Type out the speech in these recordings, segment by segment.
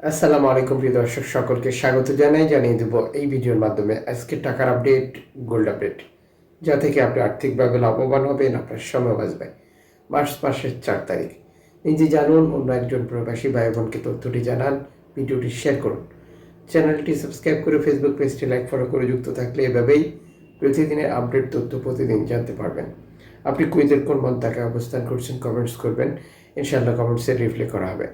আসসালামু আলাইকুম প্রিয় দর্শক, সকলকে স্বাগত জানাই। জানিয়ে দেব এই ভিডিওর মাধ্যমে আজকে টাকার আপডেট গোল্ড আপডেট যা থেকে আপনি আর্থিকভাবে লাভবান হবেন, আপনার সময় বাঁচবে। মার্চ মাসের চার তারিখ। নিজে জানুন, অন্য একজন প্রবাসী ভাই বোনকে তথ্যটি জানান, ভিডিওটি শেয়ার করুন। চ্যানেলটি সাবস্ক্রাইব করে ফেসবুক পেজটি লাইক ফলো করে যুক্ত থাকলে এভাবেই প্রতিদিনের আপডেট তথ্য প্রতিদিন জানতে পারবেন। আপনি কুইজের কোন মন্তাকে অবস্থান করছেন কমেন্টস করবেন। ইনশাআল্লাহ কমেন্টসে রিপ্লাই করা হবে।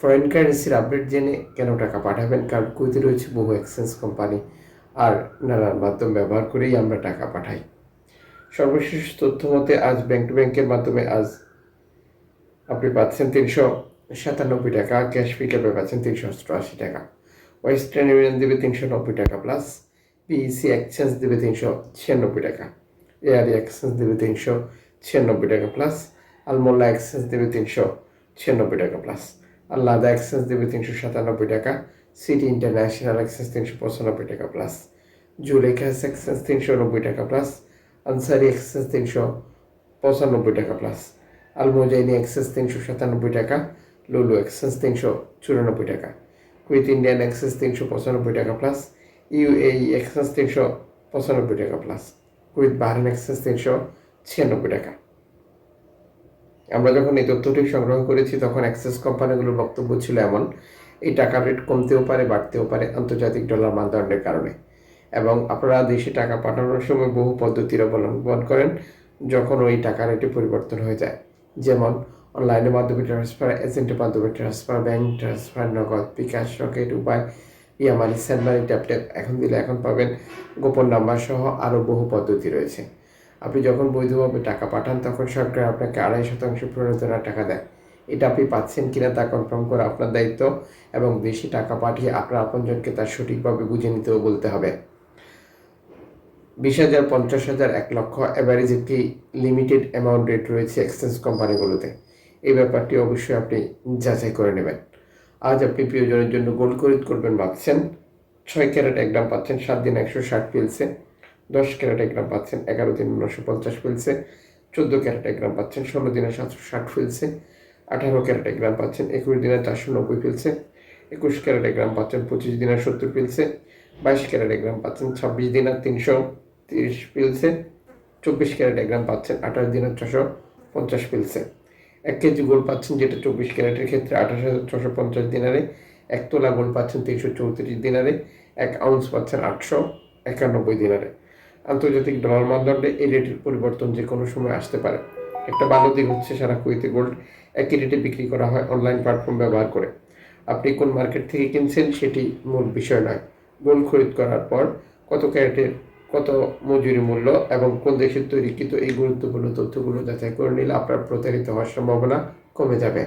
ফরেন কারেন্সির আপডেট জেনে কেন টাকা পাঠাবেন? কারণ কুইতে রয়েছে বহু এক্সচেঞ্জ কোম্পানি আর নানান মাধ্যম ব্যবহার করেই আমরা টাকা পাঠাই। সর্বশেষ তথ্য মতে, আজ ব্যাংক টু ব্যাংকের মাধ্যমে আজ আপনি পাচ্ছেন তিনশো সাতানব্বই টাকা ক্যাশ পিকআপে পাচ্ছেন তিনশো অষ্টআশি টাকা। ওয়েস্টার্ন ইউনিয়ন দেবে তিনশো নব্বই টাকা প্লাস পিইসি এক্সচেঞ্জ দেবে তিনশো ছিয়ানব্বই টাকা। এআরই এক্সচেঞ্জ দেবে তিনশো ছিয়ানব্বই টাকা প্লাস আলমোল্লা এক্সচেঞ্জ দেবে তিনশো ছিয়ানব্বই টাকা প্লাস আল্লাদা এক্সচেঞ্জ দেবে তিনশো সাতানব্বই টাকা, সিটি ইন্টারন্যাশনাল এক্সচেঞ্জ তিনশো পঁচানব্বই টাকা প্লাস জুলেখাস এক্সচেঞ্জ তিনশো নব্বই টাকা প্লাস আনসারি এক্সচেঞ্জ তিনশো পঁচানব্বই টাকা প্লাস আলমোজাইনি এক্সচেঞ্জ তিনশো সাতানব্বই টাকা, লুলু এক্সচেঞ্জ তিনশো চুরানব্বই টাকা কুইথ ইন্ডিয়ান এক্সচেঞ্জ তিনশো পঁচানব্বই টাকা প্লাস ইউএই এক্সচেঞ্জ তিনশো পঁচানব্বই টাকা প্লাস কুইথ বাহারান এক্সচেঞ্জ তিনশো ছিয়ানব্বই টাকা। আমরা যখন এই তথ্যটি সংগ্রহ করেছি, তখন অ্যাক্সেস কোম্পানিগুলোর বক্তব্য ছিল এমন, এই টাকার রেট কমতেও পারে, বাড়তেও পারে আন্তর্জাতিক ডলার মানদণ্ডের কারণে। এবং আপনারা দেশে টাকা পাঠানোর সময় বহু পদ্ধতির অবলম্বন করেন যখন ওই টাকা রেটে পরিবর্তন হয়ে যায়। যেমন, অনলাইনের মাধ্যমে ট্রান্সফার এজেন্টের মাধ্যমে ট্রান্সফার ব্যাংক ট্রান্সফার নগদ, বিকাশ, রকেট, উপায়, ইয়ামানি স্যান্ডমানি ট্যাপ ট্যাপ এখন দিলে এখন পাবেন। গোপন নাম্বার সহ আরও বহু পদ্ধতি রয়েছে। আপনি যখন বৈধভাবে টাকা পাঠান, তখন সরকার আপনাকে আড়াই শতাংশ প্রণোদনা টাকা দেয়। এটা আপনি পাচ্ছেন কিনা তা কনফার্ম করা আপনার দায়িত্ব এবং বেশি টাকা পাঠিয়ে আপনার আপনজনকে তার সঠিকভাবে বুঝে নিতেও বলতে হবে। বিশ হাজার পঞ্চাশ হাজার এক লক্ষ অ্যাভারেজ একটি লিমিটেড অ্যামাউন্ট রেট রয়েছে এক্সচেঞ্জ কোম্পানিগুলোতে এই ব্যাপারটি অবশ্যই আপনি যাচাই করে নেবেন। আজ আপনি প্রিয়জনের জন্য গোল্ড খরিদ করবেন ভাবছেন। ছয় ক্যারেট এক গ্রাম পাচ্ছেন, সাত দিন একশো ষাট পিলসে। দশ ক্যারেট গ্রাম পাচ্ছেন, এগারো দিন নশো পঞ্চাশ ফিলসে চোদ্দ ক্যারেট গ্রাম পাচ্ছেন, ষোলো দিনে সাতশো ষাট ফিলসে আঠারো ক্যারেট গ্রাম পাচ্ছেন, একুশ দিনে চারশো নব্বই ফিলসে একুশ ক্যারেট গ্রাম পাচ্ছেন, পঁচিশ দিনে সত্তর ফিলসে বাইশ ক্যারেট গ্রাম পাচ্ছেন, ছাব্বিশ দিনে তিনশো তিরিশ ফিলসে চব্বিশ ক্যারেট গ্রাম পাচ্ছেন, আঠাশ দিনে ছশো পঞ্চাশ ফিলসে এক কেজি গোল্ড পাচ্ছেন যেটা চব্বিশ ক্যারেটের ক্ষেত্রে আঠাশ হাজার ছশো পঞ্চাশ দিনারে, এক তোলা গোল্ড পাচ্ছেন তিনশো চৌত্রিশ দিনারে, এক আউন্স পাচ্ছেন আটশো একানব্বই দিনারে। আন্তর্জাতিক ডলার মানদণ্ডে এই রেটের পরিবর্তন যে কোনো সময় আসতে পারে। একটা ভালো দিক হচ্ছে সারা কুইতে গোল্ড একই রেটে বিক্রি করা হয় অনলাইন প্ল্যাটফর্ম ব্যবহার করে। আপনি কোন মার্কেট থেকে কিনছেন সেটি মূল বিষয় নয়। গোল্ড খরিদ করার পর কত ক্যারেটের কত মজুরি মূল্য এবং কোন দেশের তৈরিকৃত এই গুরুত্বপূর্ণ তথ্যগুলো যাচাই করে নিলে আপনার প্রতারিত হওয়ার সম্ভাবনা কমে যাবে।